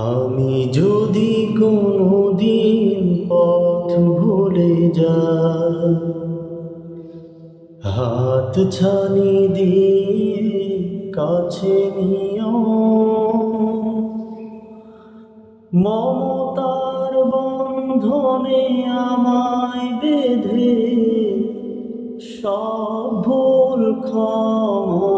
আমি যদি কোনদিন পথ ভুলে যাই, হাত ছানি দিয়ে কাছে নিও। মমতার বন্ধনে আমায় বেঁধে সব ভুল ক্ষমা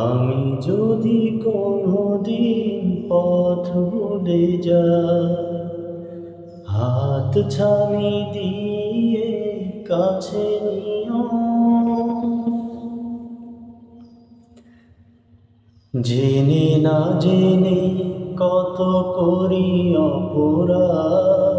আমি যদি কোনো দিন পথ ভুলে যাই, হাত ছানি দিয়ে কাছে নিও। জেনে না জেনে কত করি অপরাধ